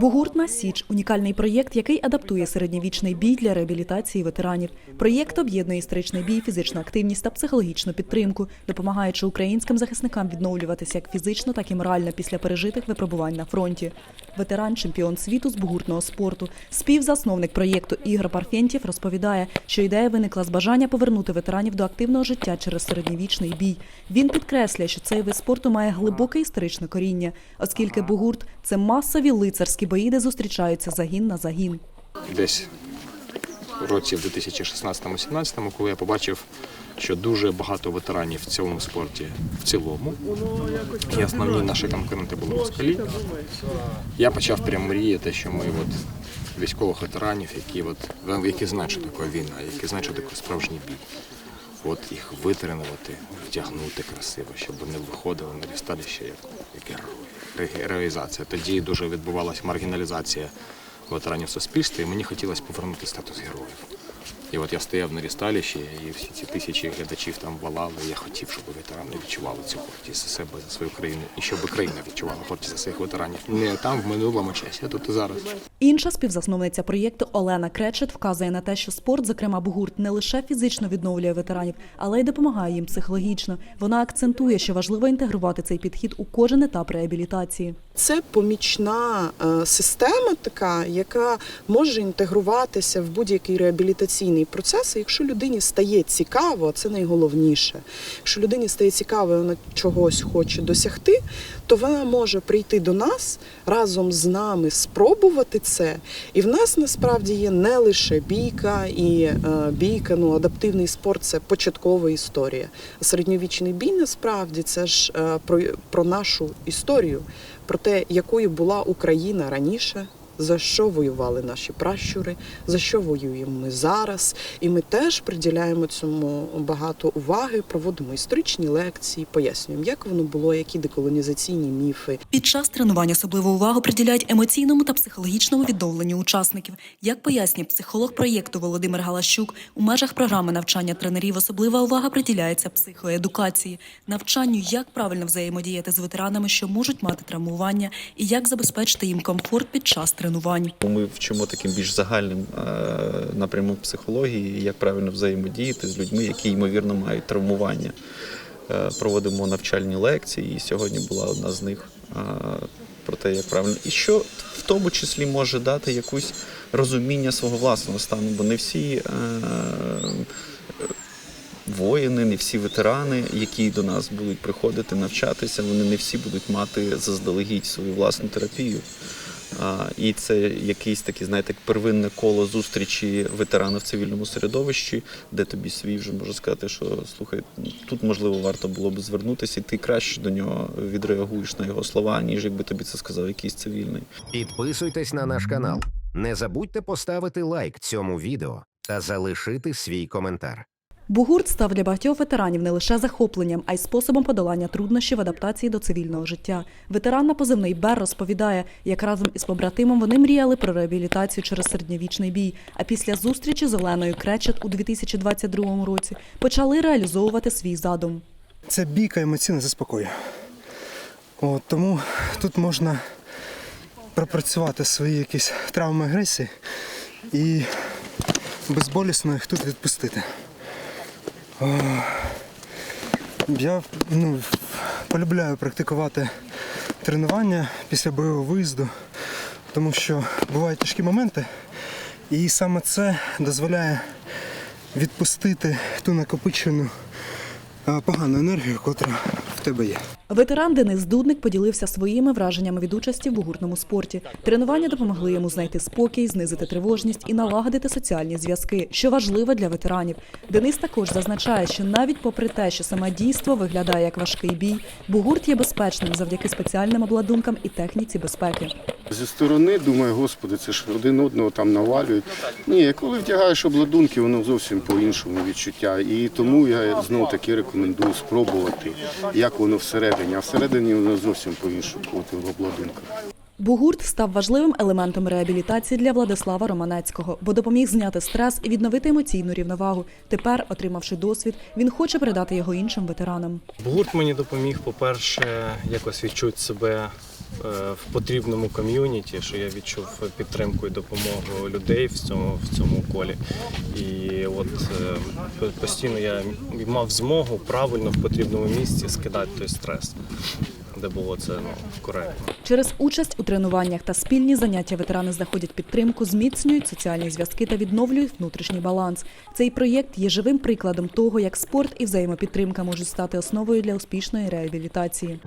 Бугуртна Січ унікальний проєкт, який адаптує середньовічний бій для реабілітації ветеранів. Проєкт об'єднує історичний бій, фізичну активність та психологічну підтримку, допомагаючи українським захисникам відновлюватися як фізично, так і морально після пережитих випробувань на фронті. Ветеран, чемпіон світу з бугуртного спорту, співзасновник проєкту Ігор Парфєнтєв розповідає, що ідея виникла з бажання повернути ветеранів до активного життя через середньовічний бій. Він підкреслює, що цей вид спорту має глибоке історичне коріння, оскільки бугурт це масові лицарські де зустрічаються загін на загін. десь в році в 2016-17, коли я побачив, що дуже багато ветеранів в цьому спорті в цілому, і основні наші конкуренти були москалі, я почав прямо мріяти, що ми от військових ветеранів, які, от, які знають, що таке війна, які знають, що таке справжній бій. От їх витренувати, вдягнути красиво, щоб вони виходили на рісталище як, як герої. Реалізація. Тоді дуже відбувалася маргіналізація ветеранів суспільства, і мені хотілося повернути статус героїв. І от я стояв на рісталищі, і всі ці тисячі глядачів там валали. Я хотів, щоб ветерани відчували цю гордість за себе, за свою країну, і щоб країна відчувала гордість за своїх ветеранів. Не там в минулому часі, а тут і зараз. Інша співзасновниця проєкту Олена Кречет вказує на те, що спорт, зокрема бугурт, не лише фізично відновлює ветеранів, але й допомагає їм психологічно. Вона акцентує, що важливо інтегрувати цей підхід у кожен етап реабілітації. Це помічна е, система, така, яка може інтегруватися в будь-який реабілітаційний процес. І якщо людині стає цікаво, це найголовніше. Якщо людині стає цікаво, і вона чогось хоче досягти, то вона може прийти до нас разом з нами, спробувати це. І в нас насправді є не лише бійка і е, бійка, ну адаптивний спорт це початкова історія. А середньовічний бій насправді це ж е, про, про нашу історію про те, якою була Україна раніше, за що воювали наші пращури, за що воюємо ми зараз. І ми теж приділяємо цьому багато уваги, проводимо історичні лекції, пояснюємо, як воно було, які деколонізаційні міфи. Під час тренувань особливу увагу приділяють емоційному та психологічному відновленню учасників. Як пояснює психолог проєкту Володимир Галащук, у межах програми навчання тренерів особлива увага приділяється психоедукації, навчанню, як правильно взаємодіяти з ветеранами, що можуть мати травмування, і як забезпечити їм комфорт під час тренувань. Ми вчимо таким більш загальним е, напрямом психології, як правильно взаємодіяти з людьми, які ймовірно мають травмування. Е, Проводимо навчальні лекції, і сьогодні була одна з них е, про те, як правильно, і що в тому числі може дати якусь розуміння свого власного стану, бо не всі воїни, не всі ветерани, які до нас будуть приходити навчатися, вони не всі будуть мати заздалегідь свою власну терапію. І це якийсь такий, знаєте, первинне коло зустрічі ветерана в цивільному середовищі, де тобі свій вже може сказати, що слухай, тут можливо варто було б звернутися, і ти краще до нього відреагуєш на його слова, ніж якби тобі це сказав якийсь цивільний. Підписуйтесь на наш канал. Не забудьте поставити лайк цьому відео та залишити свій коментар. Бугурт став для багатьох ветеранів не лише захопленням, а й способом подолання труднощів адаптації до цивільного життя. Ветеран на позивний Бер розповідає, як разом із побратимом вони мріяли про реабілітацію через середньовічний бій. А після зустрічі з Оленою Кречет у 2022 році почали реалізовувати свій задум. Це бійка емоційно заспокоює. От, тому тут можна пропрацювати свої якісь травми агресії і безболісно їх тут відпустити. Я ну, полюбляю практикувати тренування після бойового виїзду, тому що бувають тяжкі моменти, і саме це дозволяє відпустити ту накопичену е, погану енергію, котра тебе є. Ветеран Денис Дудник поділився своїми враженнями від участі в бугуртному спорті. Тренування допомогли йому знайти спокій, знизити тривожність і налагодити соціальні зв'язки, що важливо для ветеранів. Денис також зазначає, що навіть попри те, що саме дійство виглядає як важкий бій, бугурт є безпечним завдяки спеціальним обладункам і техніці безпеки. Зі сторони думаю, господи, це ж один одного там навалюють. Ні, коли вдягаєш обладунки, воно зовсім по-іншому відчуття. І тому я знову таки рекомендую спробувати, як воно всередині. А всередині воно зовсім по-іншому, коли ти в обладунках. Бугурт став важливим елементом реабілітації для Владислава Романецького, бо допоміг зняти стрес і відновити емоційну рівновагу. Тепер, отримавши досвід, він хоче передати його іншим ветеранам. Гурт мені допоміг, по-перше, якось відчути себе в потрібному ком'юніті, що я відчув підтримку і допомогу людей в цьому, в цьому колі. І от е, постійно я мав змогу правильно в потрібному місці скидати той стрес, де було це ну, коректно. Через участь у тренуваннях та спільні заняття ветерани знаходять підтримку, зміцнюють соціальні зв'язки та відновлюють внутрішній баланс. Цей проєкт є живим прикладом того, як спорт і взаємопідтримка можуть стати основою для успішної реабілітації.